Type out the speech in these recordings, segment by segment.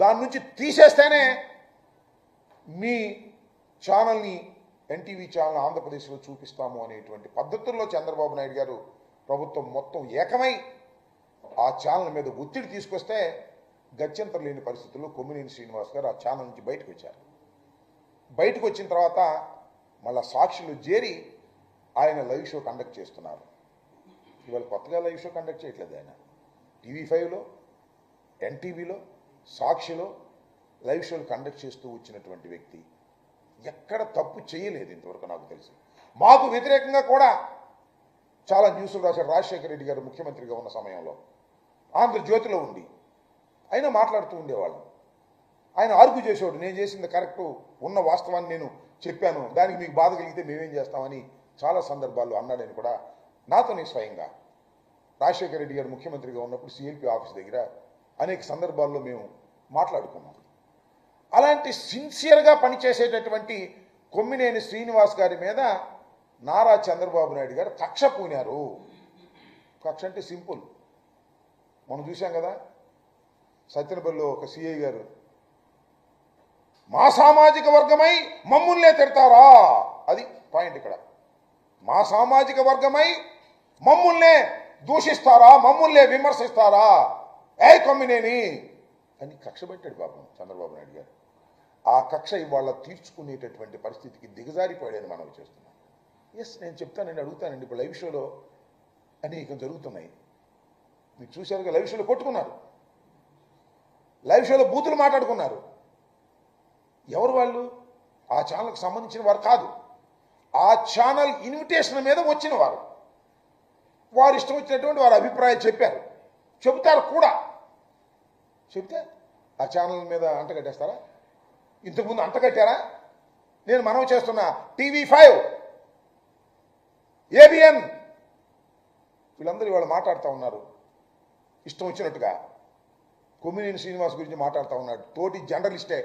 దాని నుంచి తీసేస్తేనే మీ ఛానల్ని ఎన్టీవీ ఛానల్ ఆంధ్రప్రదేశ్లో చూపిస్తాము అనేటువంటి పద్ధతుల్లో చంద్రబాబు నాయుడు గారు ప్రభుత్వం మొత్తం ఏకమై ఆ ఛానల్ మీద ఒత్తిడి తీసుకొస్తే గత్యంతరం లేని పరిస్థితుల్లో కొమ్మినేని శ్రీనివాస్ గారు ఆ ఛానల్ నుంచి బయటకు వచ్చారు. బయటకు వచ్చిన తర్వాత మళ్ళా సాక్షులు చేరి ఆయన లైవ్ షో కండక్ట్ చేస్తున్నారు. ఇవాళ కొత్తగా లైవ్ షో కండక్ట్ చేయట్లేదు ఆయన. టీవీ ఫైవ్లో ఎన్టీవీలో సాక్షిలో లైవ్ షోలు కండక్ట్ చేస్తూ వచ్చినటువంటి వ్యక్తి ఎక్కడ తప్పు చేయలేదు ఇంతవరకు నాకు తెలిసి. మాకు వ్యతిరేకంగా కూడా చాలా న్యూస్లు రాశారు రాజశేఖర రెడ్డి గారు ముఖ్యమంత్రిగా ఉన్న సమయంలో. ఆంధ్రజ్యోతిలో ఉండి. అయినా మాట్లాడుతూ ఉండేవాళ్ళం. ఆయన ఆర్గ్యూ చేసేవాడు. నేను చేసింది కరెక్ట్ ఉన్న వాస్తవాన్ని నేను చెప్పాను. దానికి మీకు బాధ కలిగితే మేమేం చేస్తామని చాలా సందర్భాల్లో అన్నాడని కూడా నాతోనే స్వయంగా రాజశేఖర రెడ్డి గారు ముఖ్యమంత్రిగా ఉన్నప్పుడు సిఎల్పి ఆఫీస్ దగ్గర అనేక సందర్భాల్లో మేము మాట్లాడుకున్నాం. అలాంటి సిన్సియర్గా పనిచేసేటటువంటి కొమ్మినేని శ్రీనివాస్ గారి మీద నారా చంద్రబాబు నాయుడు గారు కక్ష పూనారు. కక్ష అంటే సింపుల్. మనం చూసాం కదా సత్యనపల్లిలో ఒక సిఐ గారు మా సామాజిక వర్గమై మమ్ముల్నే తిడతారా? అది పాయింట్ ఇక్కడ. మా సామాజిక వర్గమై మమ్ముల్నే దూషిస్తారా మమ్ముల్నే విమర్శిస్తారా? ఏ కొమ్మినేని అని కక్ష పెట్టాడు పాపం చంద్రబాబు నాయుడు గారు. ఆ కక్ష ఇవాళ తీర్చుకునేటటువంటి పరిస్థితికి దిగజారిపోయాడని మనం చేస్తున్నాం. ఎస్ నేను చెప్తానండి అడుగుతానండి. ఇప్పుడు లైవ్ షోలో అనేకం జరుగుతున్నాయి. మీరు చూశారుగా లైవ్ షోలో కొట్టుకున్నారు. లైవ్ షోలో బూతులు మాట్లాడుకున్నారు. ఎవరు వాళ్ళు? ఆ ఛానల్కి సంబంధించిన వారు కాదు. ఆ ఛానల్ ఇన్విటేషన్ మీద వచ్చిన వారు. వారు ఇష్టం వచ్చినటువంటి వారు అభిప్రాయం చెప్పారు. చెబుతారు కూడా. చెప్తే ఆ ఛానల్ మీద అంటగట్టేస్తారా ఇంతకుముందు అంటగట్టారా నేను మనవి చేస్తున్నా టీవీ ఫైవ్ ఏబిఎన్. వీళ్ళందరూ ఇవాళ మాట్లాడుతూ ఉన్నారు. ఇష్టం వచ్చినట్టుగా. కొమ్మినేని శ్రీనివాస్ గురించి మాట్లాడుతూ ఉన్నాడు. తోటి జర్నలిస్టే.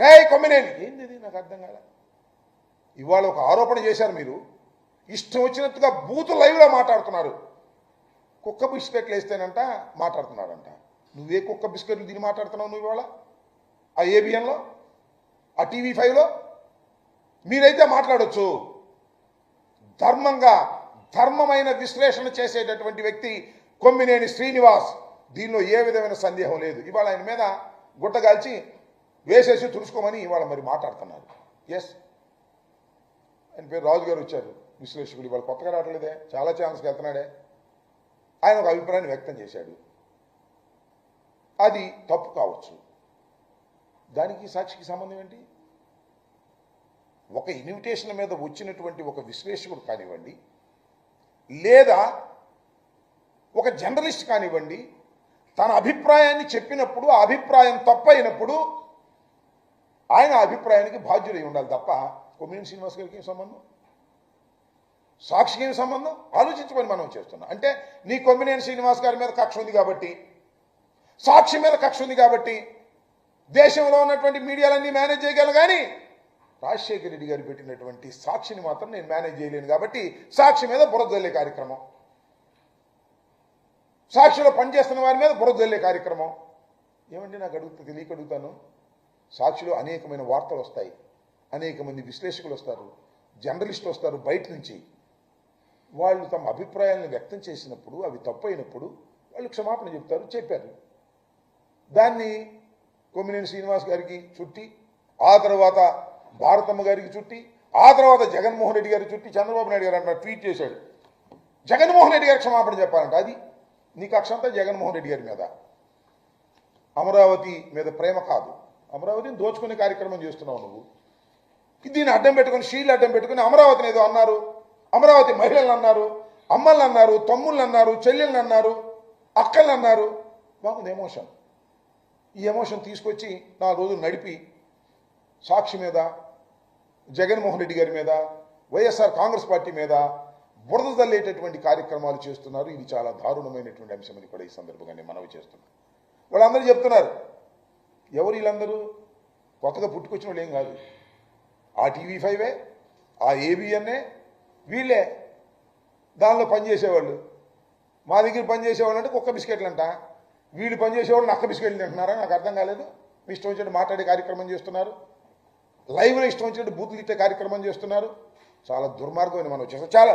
రే కొమ్మినేని! ఏంది ఇది నాకు అర్థం కాలే. ఇవాళ ఒక ఆరోపణ చేశారు మీరు. ఇష్టం వచ్చినట్టుగా బూత్ లైవ్లో మాట్లాడుతున్నారు. కుక్క బిస్కెట్లు వేస్తేనంట మాట్లాడుతున్నాడంట. నువ్వే కుక్క బిస్కెట్లు తిని మాట్లాడుతున్నావు నువ్వు ఇవాళ? ఆ ఏబిఎన్లో ఆ టీవీ ఫైవ్లో మీరైతే మాట్లాడొచ్చు. ధర్మంగా ధర్మమైన విశ్లేషణ చేసేటటువంటి వ్యక్తి కొమ్మినేని శ్రీనివాస్. దీనిలో ఏ విధమైన సందేహం లేదు. ఇవాళ ఆయన మీద గుట్టగాల్చి వేసేసి తుడుచుకోమని ఇవాళ మరి మాట్లాడుతున్నారు. ఎస్ ఆయన పేరు రాజు గారు వచ్చారు. విశ్లేషకుడు ఇవాళ కొత్తగా రావట్లేదే. చాలా ఛాన్స్కి వెళ్తున్నాడే. ఆయన ఒక అభిప్రాయాన్ని వ్యక్తం చేశాడు. అది తప్పు కావచ్చు. దానికి సాక్షికి సంబంధం ఏంటి? ఒక ఇన్విటేషన్ మీద వచ్చినటువంటి ఒక విశ్లేషకుడు కానివ్వండి లేదా ఒక జర్నలిస్ట్ కానివ్వండి తన అభిప్రాయాన్ని చెప్పినప్పుడు ఆ అభిప్రాయం తప్పైనప్పుడు ఆయన అభిప్రాయానికి బాధ్యులై ఉండాలి తప్ప కొమ్మినేని శ్రీనివాస్ గారికి ఏం సంబంధం? సాక్షికి ఏం సంబంధం? ఆలోచించుకొని మనం చేస్తున్నాం. అంటే నీ కొమ్మినేని శ్రీనివాస్ గారి మీద కక్ష ఉంది కాబట్టి సాక్షి మీద కక్ష ఉంది కాబట్టి దేశంలో ఉన్నటువంటి మీడియాలన్నీ మేనేజ్ చేయగలను. కానీ రాజశేఖర రెడ్డి గారు పెట్టినటువంటి సాక్షిని మాత్రం నేను మేనేజ్ చేయలేను కాబట్టి సాక్షి మీద బురదల్లే కార్యక్రమం. సాక్షిలో పనిచేస్తున్న వారి మీద బురదల్లే కార్యక్రమం. ఏమండి నాకు అడుగుతా తెలియక అడుగుతాను? సాక్షిలో అనేకమైన వార్తలు వస్తాయి. అనేక మంది విశ్లేషకులు వస్తారు జర్నలిస్టులు వస్తారు బయట నుంచి. వాళ్ళు తమ అభిప్రాయాలను వ్యక్తం చేసినప్పుడు అవి తప్పైనప్పుడు వాళ్ళు క్షమాపణ చెప్తారు చెప్పారు. దాన్ని కొమ్మినేని శ్రీనివాస్ గారికి చుట్టి ఆ తర్వాత భారతమ్మ గారికి చుట్టి ఆ తర్వాత జగన్మోహన్ రెడ్డి గారి చుట్టి చంద్రబాబు నాయుడు గారు అంటున్నారు ట్వీట్ చేశాడు. జగన్మోహన్ రెడ్డి గారు క్షమాపణ చెప్పాలంట. అది నీ కక్ష జగన్మోహన్ రెడ్డి గారి మీద. అమరావతి మీద ప్రేమ కాదు. అమరావతిని దోచుకునే కార్యక్రమం చేస్తున్నావు నువ్వు. దీన్ని అడ్డం పెట్టుకుని షీల్డ్ అడ్డం పెట్టుకుని అమరావతిని ఏదో అన్నారు. అమరావతి మహిళలు అన్నారు అమ్మలు అన్నారు తమ్ముళ్ళు అన్నారు చెల్లెళ్ళు అన్నారు అక్కలు అన్నారు. బాగుంది ఎమోషన్ ఈ ఎమోషన్ తీసుకొచ్చి నా రోజులు నడిపి సాక్షి మీద జగన్మోహన్ రెడ్డి గారి మీద వైఎస్ఆర్ కాంగ్రెస్ పార్టీ మీద బురద తల్లేటటువంటి కార్యక్రమాలు చేస్తున్నారు. ఇది చాలా దారుణమైనటువంటి అంశం అని కూడా ఈ సందర్భంగా నేను మనవి చేస్తున్నాను. వాళ్ళందరూ చెప్తున్నారు ఎవరు వీళ్ళందరూ? కొత్తగా పుట్టుకొచ్చిన వాళ్ళు ఏం కాదు. ఆ టీవీ ఫైవే ఆ ఏబిఎన్ఏ వీళ్ళే దానిలో పనిచేసేవాళ్ళు. మా దగ్గర పనిచేసేవాళ్ళు అంటే కుక్క బిస్కెట్లు అంట వీళ్ళు పనిచేసేవాళ్ళు నక్క బిస్కెళ్ళు తింటున్నారా? నాకు అర్థం కాలేదు. మీ ఇష్టం వచ్చినట్టు మాట్లాడే కార్యక్రమం చేస్తున్నారు. లైవ్లో ఇష్టం వచ్చినట్టు బూతులు ఇచ్చే కార్యక్రమం చేస్తున్నారు. చాలా దుర్మార్గమైన మనం వచ్చేస్తాం చాలా